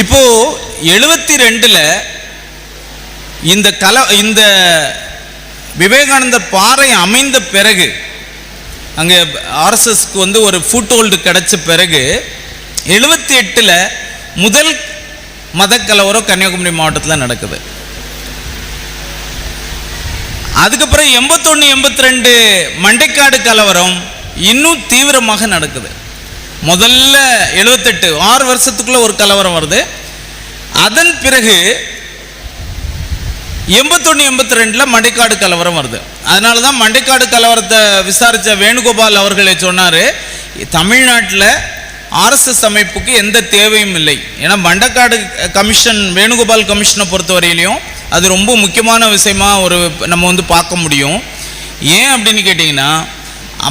இப்போ எழுபத்தி ரெண்டில் இந்த கல இந்த விவேகானந்தர் பாறை அமைந்த பிறகு அங்கே ஆர்எஸ்எஸ்க்கு வந்து ஒரு ஃபுட் ஹோல்டு கிடைச்ச பிறகு எழுபத்தி எட்டில் முதல் மதக்கலவரம் கலவரம் கன்னியாகுமரி மாவட்டத்தில் நடக்குது. அதுக்கப்புறம் எண்பத்தொன்று எண்பத்தி ரெண்டு மண்டைக்காடு கலவரம் இன்னும் தீவிரமாக நடக்குது. முதல்ல எழுபத்தெட்டு ஆறு வருஷத்துக்குள்ள ஒரு கலவரம் வருது. அதன் பிறகு எண்பத்தொன்று எண்பத்தி ரெண்டில் மண்டைக்காடு கலவரம் வருது. அதனால தான் மண்டைக்காடு கலவரத்தை விசாரித்த வேணுகோபால் அவர்களே சொன்னார் தமிழ்நாட்டில் ஆர்எஸ்எஸ் அமைப்புக்கு எந்த தேவையும் இல்லை. ஏன்னா மண்டக்காடு கமிஷன் வேணுகோபால் கமிஷனை பொறுத்தவரையிலையும் அது ரொம்ப முக்கியமான விஷயமா ஒரு நம்ம வந்து பார்க்க முடியும். ஏன் அப்படின்னு கேட்டிங்கன்னா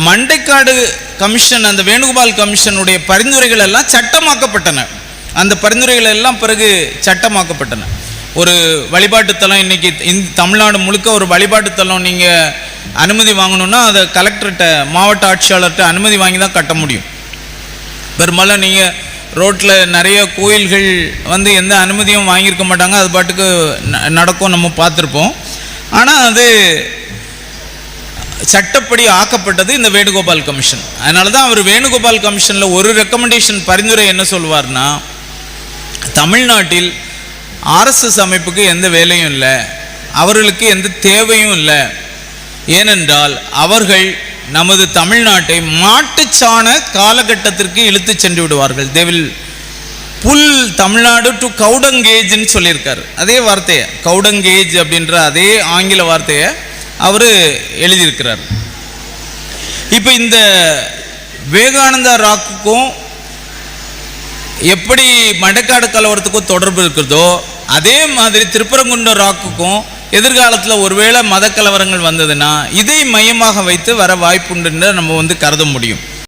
மண்டைக்காடு கமிஷன் அந்த வேணுகோபால் கமிஷனுடைய பரிந்துரைகள் எல்லாம் சட்டமாக்கப்பட்டன. அந்த பரிந்துரைகள் எல்லாம் பிறகு சட்டமாக்கப்பட்டன. ஒரு வழிபாட்டுத்தலம் இன்னைக்கு இந்த தமிழ்நாடு முழுக்க ஒரு வழிபாட்டுத்தலம் நீங்கள் அனுமதி வாங்கணும்னா அதை கலெக்டர்கிட்ட மாவட்ட ஆட்சியாளர்கிட்ட அனுமதி வாங்கி தான் கட்ட முடியும். பெரும்பாலும் நீங்கள் ரோட்டில் நிறைய கோயில்கள் வந்து எந்த அனுமதியும் வாங்கியிருக்க மாட்டாங்க. அது பாட்டுக்கு நடக்கும் நம்ம பார்த்துருப்போம். ஆனால் அது சட்டப்படி ஆக்கப்பட்டது இந்த வேணுகோபால் கமிஷன். அதனால தான் அவர் வேணுகோபால் கமிஷனில் ஒரு ரெக்கமெண்டேஷன் பரிந்துரை என்ன சொல்வார்னா தமிழ்நாட்டில் ஆர்எஸ்எஸ் அமைப்புக்கு எந்த வேலையும் இல்லை அவர்களுக்கு எந்த தேவையும் இல்லை. ஏனென்றால் அவர்கள் நமது தமிழ்நாட்டை மாட்டுச்சாண காலகட்டத்திற்கு இழுத்து சென்று விடுவார்கள். தேவில் புல் தமிழ்நாடு டு கவுடங்கேஜ்னு சொல்லியிருக்காரு. அதே வார்த்தையை கவுடங்கேஜ் அப்படின்ற அதே ஆங்கில வார்த்தையை அவர் எழுதியிருக்கிறார். இப்போ இந்த விவேகானந்தா ராக்குக்கும் எப்படி மடைக்காடு கலவரத்துக்கும் தொடர்பு இருக்கிறதோ அதே மாதிரி திருப்பரங்குன்ற ராக்குக்கும் எதிர்காலத்தில் ஒருவேளை மத கலவரங்கள் வந்ததுன்னா இதை மையமாக வைத்து வர வாய்ப்புண்டு நம்ம வந்து கருத முடியும்.